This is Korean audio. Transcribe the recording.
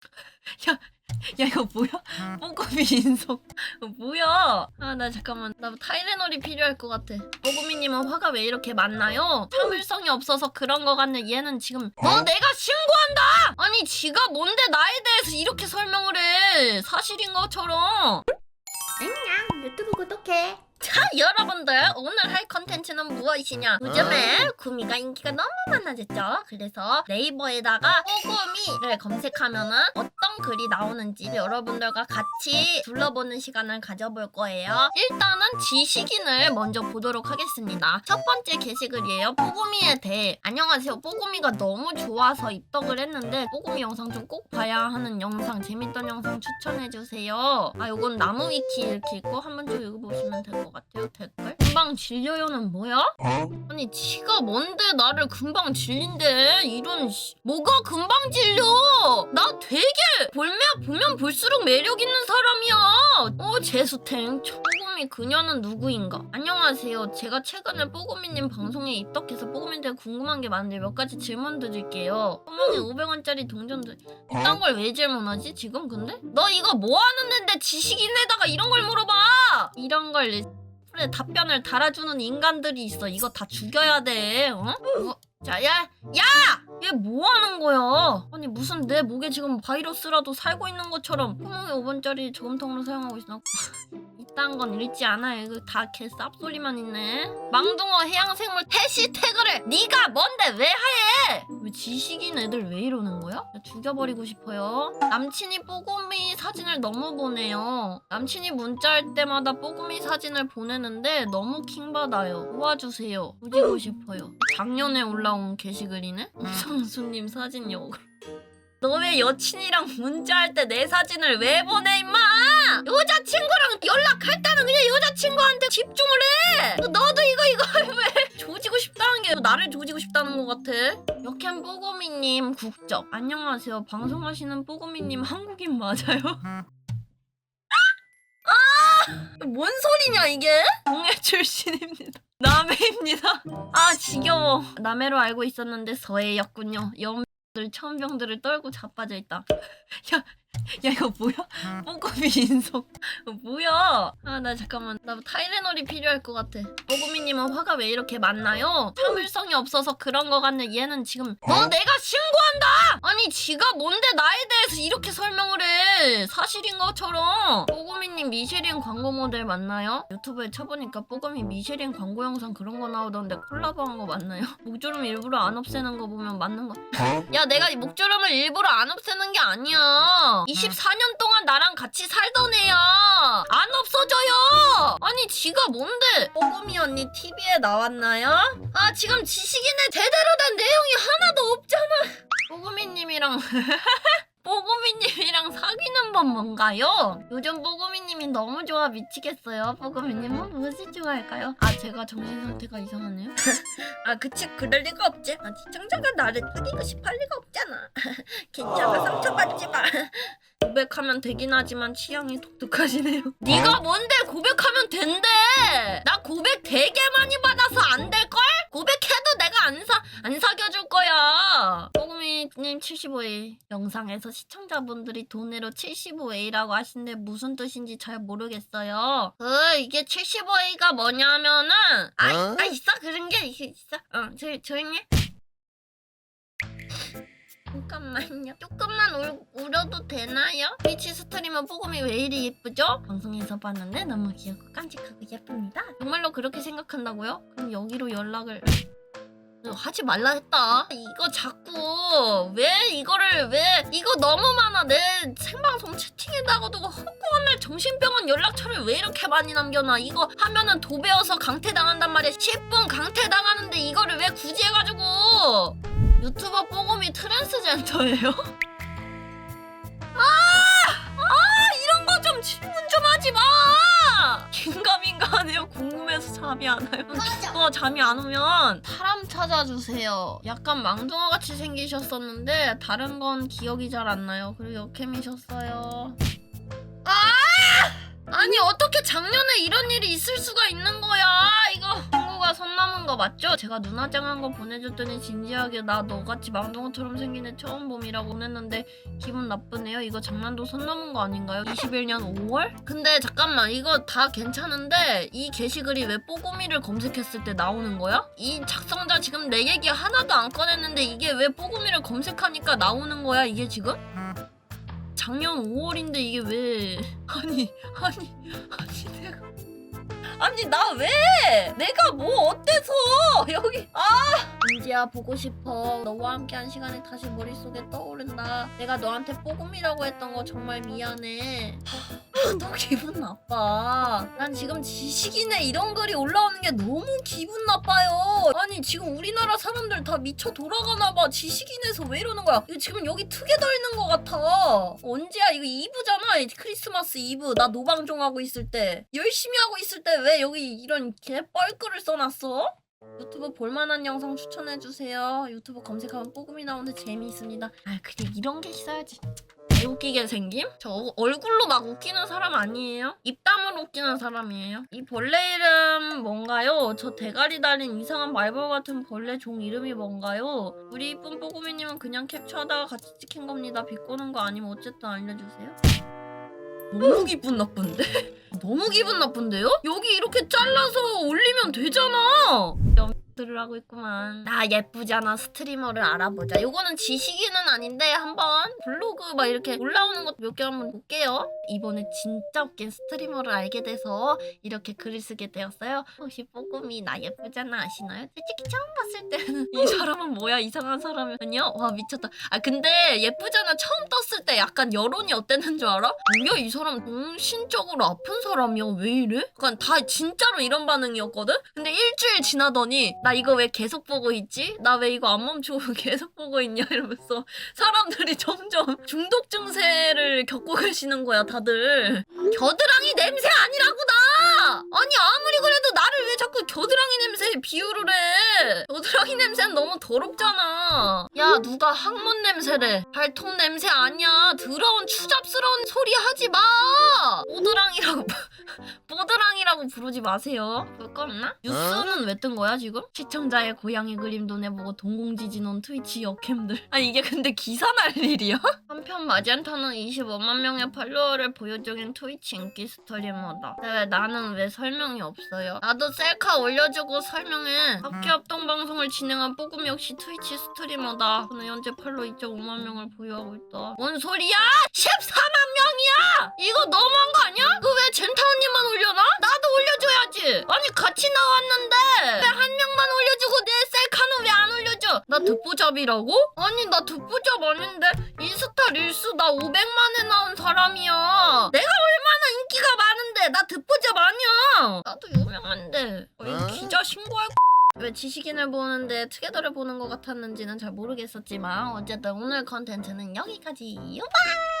야, 야 이거 뭐야? 뽀금이 인성 이거 뭐야? 아 나 잠깐만. 나 타이레놀이 필요할 것 같아. 뽀금이님은 화가 왜 이렇게 많나요? 참을성이 없어서 그런 거 같네. 얘는 지금 너 내가 신고한다! 아니 지가 뭔데 나에 대해서 이렇게 설명을 해? 사실인 것처럼. 안녕. 유튜브 구독해 자 여러분들 오늘 할 컨텐츠는 무엇이냐? 요즘에 구미가 인기가 너무 많아졌죠? 그래서 네이버에다가 뽀구미를 검색하면은 어떤 글이 나오는지 여러분들과 같이 둘러보는 시간을 가져볼 거예요. 일단은 지식인을 먼저 보도록 하겠습니다. 첫 번째 게시글이에요. 뽀구미에 대해 안녕하세요. 뽀구미가 너무 좋아서 입덕을 했는데 뽀구미 영상 좀 꼭 봐야 하는 영상 재밌던 영상 추천해주세요. 아 요건 나무위키 이렇게 있고 한번 좀 읽어보시면 될것 같아요 댓글? 금방 질려요는 뭐야? 아니 지가 뭔데 나를 금방 질린대? 이런 씨. 뭐가 금방 질려? 나 되게 볼면 보면 볼수록 매력 있는 사람이야. 어 재수탱. 뽀금이 그녀는 누구인가? 안녕하세요. 제가 최근에 뽀금이님 방송에 입덕해서 뽀금이에 대해 궁금한 게 많은데 몇 가지 질문 드릴게요. 어머니 500원짜리 동전들. 이딴 걸 왜 질문하지 지금 근데? 너 이거 뭐 하는 데인데 지식인에다가 이런 걸 물어봐! 이런 걸 그래 답변을 달아주는 인간들이 있어. 이거 다 죽여야 돼. 어? 어? 자, 야, 야! 얘 뭐 하는 거야? 아니 무슨 내 목에 지금 바이러스라도 살고 있는 것처럼 구멍에 5번짜리 저금통으로 사용하고 있어. 이딴 건 읽지 않아요. 이거 다 개 쌉소리만 있네. 망둥어 해양생물 해시태그를 네가 뭔데 왜 해? 왜 지식인 애들 왜 이러는 거야? 나 죽여버리고 싶어요. 남친이 뽀금이 사진을 너무 보내요. 남친이 문자할 때마다 뽀금이 사진을 보내는데 너무 킹받아요. 도와주세요. 조지고 싶어요. 작년에 올라온 게시글이네? 성수님 사진 역. 너왜 여친이랑 문자할 때 내 사진을 왜 보내 임마? 여자친구랑 연락할 때는 그냥 여자친구한테 집중을 해. 너도 이거 이거 왜 조지고 싶다는 게 나를 조지고 싶다는 것 같아. 역행 뽀고미님 국적 안녕하세요. 방송하시는 뽀고미님 한국인 맞아요? 아! 뭔 소리냐 이게? 동해 출신입니다. 남해입니다. 아 지겨워. 남해로 알고 있었는데 서해였군요. 염들 천병들을 떨고 자빠져 있다. 야, 야 이거 뭐야? 뽀금이 인성 뭐야? 아 나 잠깐만 나 타이레놀이 필요할 것 같아. 뽀금이님은 화가 왜 이렇게 많나요? 참을성이 없어서 그런 거 같네. 얘는 지금 너 내가 신고한다. 아니 지가 뭔데 나에 대해서 이렇게 설명을 해? 사실인 것처럼. 뽀금이님 미쉐린 광고 모델 맞나요? 유튜브에 쳐보니까 뽀금이 미쉐린 광고 영상 그런 거 나오던데 콜라보한 거 맞나요? 목주름 일부러 안 없애는 거 보면 맞는 거. 야 내가 이 목주름을 일부러 안 없애는 게 아니야 24년 동안 나랑 같이 살던 애야 안 없어져요 아니 지가 뭔데 뽀금이 언니 TV에 나왔나요? 아 지금 지식인의 제대로 된 내용이 하나도 없잖아 뽀금이님이랑 뽀금이님이랑 사귀는 법 뭔가요? 요즘 뽀금이님이 너무 좋아 미치겠어요. 뽀금이님은 무엇이 좋아할까요? 아 제가 정신 상태가 이상하네요. 아 그치 그럴 리가 없지. 아 시청자가 나를 사귀고 싶어 할 리가 없잖아. 괜찮아 상처받지 마. 고백하면 되긴 하지만 취향이 독특하시네요. 네가 뭔데 고백하면 된대. 나 고백 되게 많이 받아서 안 될 걸? 고백해도 내가 안 사, 안 사귀어줄 거야. 뽀금이님 75A 영상에서 시청자분들이 돈으로 75A라고 하시는데 무슨 뜻인지 잘 모르겠어요. 그 이게 75A가 뭐냐면은 아, 어? 아 있어 그런 게 있어. 어 조, 조용히 해. 잠깐만요. 조금만 울, 울어도 되나요? 트위치 스트리머 뽀금이 왜 이리 예쁘죠? 방송에서 봤는데 너무 귀엽고 깜찍하고 예쁩니다. 정말로 그렇게 생각한다고요? 그럼 여기로 연락을 하지 말라 했다. 이거 자꾸 왜 이거를 왜 이거 너무 많아. 내 생방송 채팅에다가도 허구한날 정신병원 연락처를 왜 이렇게 많이 남겨놔. 이거 하면은 도배어서 강퇴당한단 말이야. 10분 강퇴당하는데 이거를 왜 굳이 해가지고 유튜버 뽀금이 트랜스젠더예요? 아! 아! 이런 거 좀 질문 좀 하지 마! 긴가민가 하네요. 궁금해서 잠이 안 와요. 또 잠이 안 오면 사람 찾아주세요. 약간 망둥어 같이 생기셨었는데 다른 건 기억이 잘 안 나요. 그리고 역캠이셨어요. 아! 아니 어떻게 작년에 이런 일이 있을 수가 있는 거야? 이거 친구가 손 넘은 거 맞죠? 제가 누나짱한 거 보내줬더니 진지하게 나 너같이 망둥어처럼 생긴 애 처음 봄이라고 보냈는데 기분 나쁘네요. 이거 장난도 손 넘은 거 아닌가요? 21년 5월? 근데 잠깐만 이거 다 괜찮은데 이 게시글이 왜 뽀구미를 검색했을 때 나오는 거야? 이 작성자 지금 내 얘기 하나도 안 꺼냈는데 이게 왜 뽀구미를 검색하니까 나오는 거야 이게 지금? 작년 5월인데 이게 왜 아니 아니 아니 내가 아니 나 왜? 내가 뭐 어때서? 여기. 아! 은지야 보고 싶어. 너와 함께한 시간이 다시 머릿속에 떠오른다. 내가 너한테 뽀금이라고 했던 거 정말 미안해. 아, 너 기분 나빠. 난 지금 지식인에 이런 글이 올라오는 게 너무 기분 나빠요. 아니 지금 우리나라 사람들 다 미쳐 돌아가나 봐. 지식인에서 왜 이러는 거야? 이거 지금 여기 투게더 있는 거 같아. 언제야? 이거 이브잖아. 이 크리스마스 이브. 나 노방종 하고 있을 때. 열심히 하고 있을 때 왜 여기 이런 개 뻘글을 써놨어? 유튜브 볼만한 영상 추천해주세요. 유튜브 검색하면 뽀금이 나오는데 재미있습니다. 아 그래 이런 게 있어야지. 웃기게 생김? 저 어- 얼굴로 막 웃기는 사람 아니에요? 입담으로 웃기는 사람이에요. 이 벌레 이름 뭔가요? 저 대가리 달린 이상한 말벌 같은 벌레 종 이름이 뭔가요? 우리 이쁜 뽀구미님은 그냥 캡처하다가 같이 찍힌 겁니다. 비꼬는 거 아니면 어쨌든 알려주세요. 너무 기분 나쁜데? 너무 기분 나쁜데요? 여기 이렇게 잘라서 올리면 되잖아. 들을 하고 있구만. 나 예쁘잖아. 스트리머를 알아보자. 요거는 지식인은 아닌데 한번 블로그 막 이렇게 올라오는 것 몇 개 한번 볼게요. 이번에 진짜 웃긴 스트리머를 알게 돼서 이렇게 글을 쓰게 되었어요. 혹시 뽀금이 나 예쁘잖아 아시나요? 솔직히 처음 봤을 때는 이 사람은 뭐야 이상한 사람이요? 와 미쳤다. 아 근데 예쁘잖아 처음 떴을 때 약간 여론이 어땠는 줄 알아? 뭐야 이 사람 정신적으로 아픈 사람이야 왜 이래? 약간 다 진짜로 이런 반응이었거든? 근데 일주일 지나더니 나 이거 왜 계속 보고 있지? 나 왜 이거 안 멈추고 계속 보고 있냐? 이러면서 사람들이 점점 중독 증세를 겪고 계시는 거야 다들. 겨드랑이 냄새 아니라고 나! 아니 아무리 그래도 나를 왜 자꾸 겨드랑이 냄새에 비유를 해? 겨드랑이 냄새는 너무 더럽잖아 야 누가 항문 냄새래 발톱 냄새 아니야 더러운 추잡스러운 소리 하지 마 뽀드랑이라고 뽀드랑이라고 부르지 마세요 볼 거 없나? 뉴스는 왜 뜬 거야 지금? 시청자의 고양이 그림 도 내 보고 동공지진 온 트위치 역캠들 아니 이게 근데 기사 날 일이야? 한편 마젠타는 25만 명의 팔로워를 보유 중인 트위치 인기 스트리머다. 왜 나는 왜 설명이 없어요? 나도 셀카 올려주고 설명해. 학교 합동 방송을 진행한 뽀금 역시 트위치 스트리머 다. 저는 현재 팔로 2.5만 명을 보유하고 있다. 뭔 소리야? 14만 명이야! 이거 너무한 거 아니야? 그 왜 젠타 언니만 올려놔? 나도 올려줘야지. 아니 같이 나왔는데 왜 한 명만 올려주고 내 셀카는 왜 안 올려줘? 나 듣보잡이라고? 아니 나 듣보잡 아닌데 인스타 릴스 나 500만에 나온 사람이야. 내가 얼마나 인기가 많은데 나 듣보잡 아니야. 나도 유명한데 어, 이 기자 신고할 왜 지식인을 보는데 트게더를 보는 것 같았는지는 잘 모르겠었지만 어쨌든 오늘 컨텐츠는 여기까지. 요바!